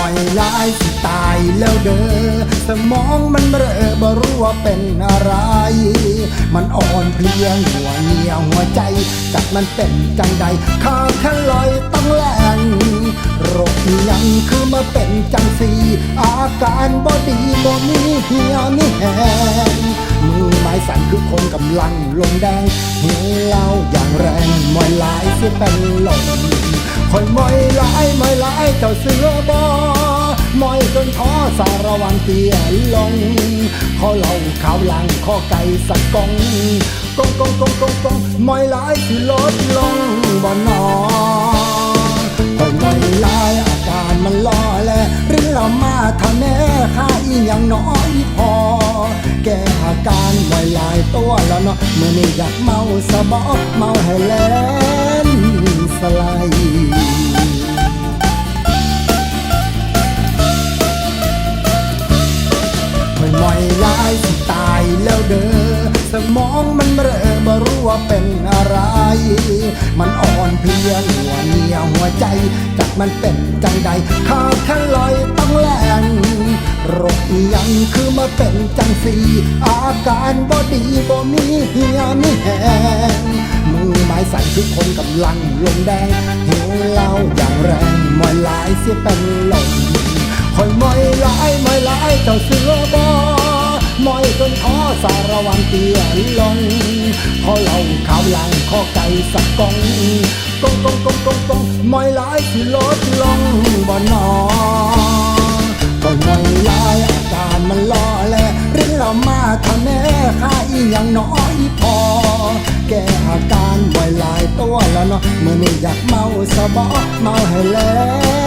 น่อยลายสิตายแล้วเด้อสมองมันเรอบ่รู้ว่าเป็นอะไร มันอ่อนเพลียหัวเงียวหัวใจจากมันเป็นจังใดข้าแค่ลอยต้องแลงโรคยังคือมาเป็นจังสีอาการบ่ดีบ่มีเหี่ยวมีแหงมือไม้สั่นคือคนกำลังลงแดงเหี่เหล้าอย่างแรงมอยหลายเสียเป็นลมคอยมอยหลายมอยหลายเจ้าเสือบอ อยจนท้อสารวันเตี้ยลง ขอเหล่าขาวลังข้อไก่สักกองกองกองกองกองกองมอยหลายสิลดลงบ่นอคอยมอยหลายอาการมันล่อแลหรือเรามาทำแน่ค่าอีหยังน้อยพอ แก้อาการมอยหลายตัวแล้วเนาะเมื่อนี้อยากเมาสะบอเมาให้แลน ค่อยลายสิตายแล้วเด้อสมองมันเรอบ่รู้ว่าเป็นอะไร มันอ่อนเพลียหัวเนียหัวใจจากมันเป็นจังใดข้าแค่ลอยต้องแลงโรคยังคือมาเป็นจังสีอาการบ่ดีบ่มีเหี่ยมีแหงมือไม้สั่นคือคนกำลังลงแดงหิวเหล้าอย่างแรงมอยหลายเสียเป็น เจ้าเสือบอมอยจนท้อสารวันเตียลงขอเหล่าขาวลังข้อไก่สักกองกองกองกองกองกองมอยหลายที่ลดลงบ่นอก็มอยหลายอาการมันล่อแลหรือเรามาทำแน่ค่าอีหยังน้อยพอ แก้อาการมอยหลายตัวแล้วเนาะเมื่อนี้อยากเมาสะบอเมาให้แล้